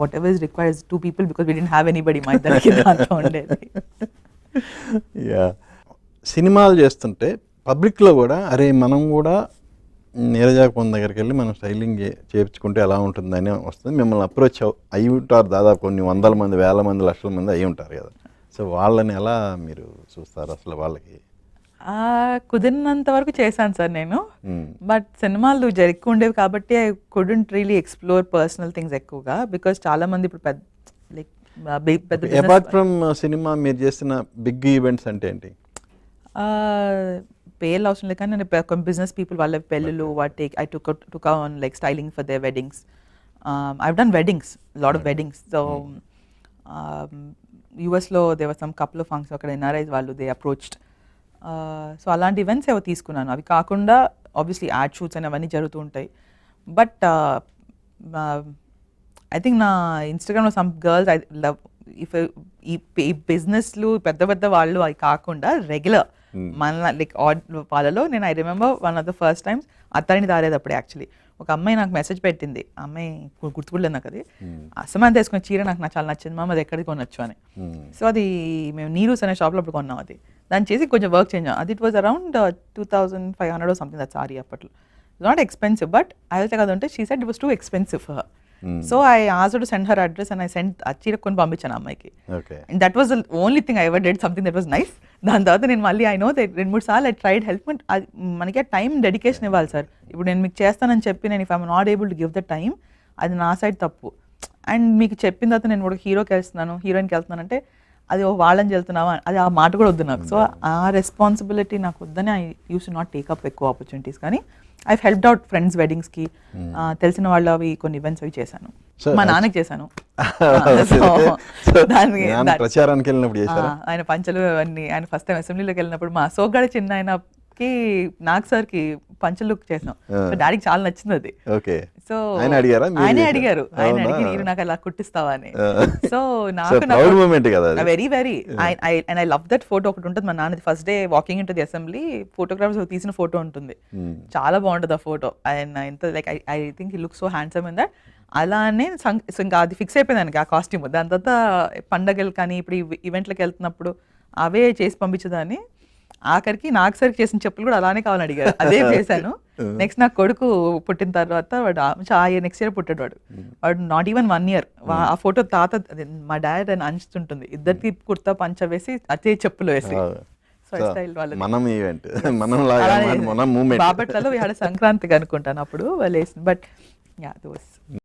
Whatever is requires two people because we didn't have anybody మా ఇద్దరికి దాంట్లో ఉండేది యా సినిమాలు చేస్తుంటే పబ్లిక్లో కూడా అరే మనం కూడా నీరజా దగ్గరికి వెళ్ళి మనం స్టైలింగ్ చే- చేయించుకుంటే ఎలా ఉంటుందని వస్తుంది. మిమ్మల్ని అప్రోచ్ అయి ఉంటారు దాదాపు కొన్ని వందల మంది వేల మంది లక్షల మంది అయి ఉంటారు కదా. సో వాళ్ళని ఎలా మీరు చూస్తారు అసలు వాళ్ళకి? కుదిరినంత వరకు చేశాను సార్ నేను. మ్మ్. బట్ సినిమాలు ఎక్కువ ఉండేవి కాబట్టి I couldn't really explore personal things ఎక్కువగా బికాస్ చాలా మంది ఇప్పుడు పెద్ద లైక్ పెద్ద అపార్ట్ ఫ్రమ్ సినిమా మీరు చేసిన బిగ్ ఈవెంట్స్ అంటే ఏంటి? పేర్లు అవసరం లేదు కానీ నేను బిజినెస్ పీపుల్ వాళ్ళ పెళ్ళిళ్ళు what I took took on like styling for the weddings I done weddings lot of weddings so యూఎస్లో there were some couple of function అక్కడ ఎన్ఆర్ఐస్ వాళ్ళు దే అప్రోచ్డ్ సో అలాంటి ఈవెంట్స్ ఏవో తీసుకున్నాను. అవి కాకుండా ఆబ్వియస్లీ యాడ్ షూట్స్ అని అవన్నీ జరుగుతూ ఉంటాయి. బట్ ఐ థింక్ నా ఇన్స్టాగ్రామ్లో some girls I love if ఈ బిజినెస్లు పెద్ద పెద్ద వాళ్ళు అవి కాకుండా రెగ్యులర్ మన లైక్ ఆడ్ వాళ్ళలో నేను I remember one of the first times అత్తారిని దారేటప్పుడు యాక్చువల్లీ ఒక అమ్మాయి నాకు మెసేజ్ పెట్టింది. ఆ అమ్మాయి గు- గుర్తుకులేదు నాకు అది అసమాన్ తీసుకున్న చీర నాకు నా చాలా నచ్చింది. మామ అది ఎక్కడికి కొనొచ్చు? అని. సో అది మేము నీరూస్ అనే షాప్లో అప్పుడు కొన్నాం అది. దాన్ని చేసి కొంచెం వర్క్ చేంజ్ అది it was around two thousand five hundred something that sorry అప్పట్లో. నాట్ ఎక్స్పెన్సివ్ బట్ అయితే కదా ఉంటే she said it was too expensive for so I ask to send her address and I send ఆ చీర కొని పంపించాను ఆ అమ్మాయికి okay that was the only thing I ever did something that was nice దాని తర్వాత నేను మళ్ళీ ఐ నో రెండు మూడు సార్లు ఐ ట్రైడ్ హెల్ప్ అది మనకి టైం డెడికేషన్ ఇవ్వాలి సార్. ఇప్పుడు నేను మీకు చేస్తానని చెప్పి నేను if I'm not able to give the time అది నా సైడ్ తప్పు. అండ్ మీకు చెప్పిన తర్వాత నేను కూడా హీరోకి వెళ్తున్నాను హీరోయిన్కి వెళ్తున్నాను అంటే అది ఓ వాళ్ళని వెళ్తున్నావా అది ఆ మాట కూడా వద్దు నాకు. సో ఆ రెస్పాన్సిబిలిటీ నాకు వద్దని I use not take up ఎక్కువ ఆపర్చునిటీస్ కానీ ఐ హెల్ప్డ్ అవుట్ ఫ్రెండ్స్ వెడ్డింగ్స్కి తెలిసిన వాళ్ళు అవి కొన్ని ఈవెంట్స్ అవి చేశాను. మా నాన్నకి చేశాను. ప్రచారానికి వెళ్ళినప్పుడు ఆయన పంచలు అన్ని ఆయన ఫస్ట్ టైం అసెంబ్లీలోకి వెళ్ళినప్పుడు మా సోగ్గాడ చిన్న ఆయనకి నాగ్ సార్కి పంచలు లుక్ చేసాం సో డాడీకి చాలా నచ్చింది అది. ఓకే. సో ఆయన అడిగారా? ఆయనే? అడిగారు. ఆయన? అడిగి మీరు నాకు అలా కుట్టిస్తావా? అని. సో నాకు moment కదా. Very very and I love that photo ఒకటి ఉంటుంది మా నాన్నది. First day walking into the assembly photographers తీసిన ఫోటో ఉంటుంది. Hmm. చాలా బాగుంటుంది ఆ ఫోటో ఆయన ఎంత లైక్ ఐ ఐ థింక్ ఈ look so handsome in that అలానే ఇంకా అది ఫిక్స్ అయిపోయింది దానికి ఆ కాస్ట్యూమ్ దాని తర్వాత పండగలు కానీ ఇప్పుడు ఈవెంట్లకు వెళ్తున్నప్పుడు అవే చేసి పంపించేదాన్ని. ఆఖరికి నాకు సరికి చేసిన చెప్పులు కూడా అలానే కావాలని అడిగారు. అదే చేశాను. నెక్స్ట్ నా కొడుకు పుట్టిన తర్వాత వాడు నెక్స్ట్ ఇయర్ పుట్టాడు వాడు. వాడు నాట్ ఈవెన్ వన్ ఇయర్ ఆ ఫోటో తాత మా డాడ్ అని అంచుతుంటుంది. ఇద్దరికి కుర్తా పంచ వేసి అదే చెప్పులు వేసి. మనం ఈవెంట్ మనం మనం మూమెంట్ బాపట్లలో సంక్రాంతికి అనుకుంటాను అప్పుడు వాళ్ళు వేసిన బట్ యా దోస్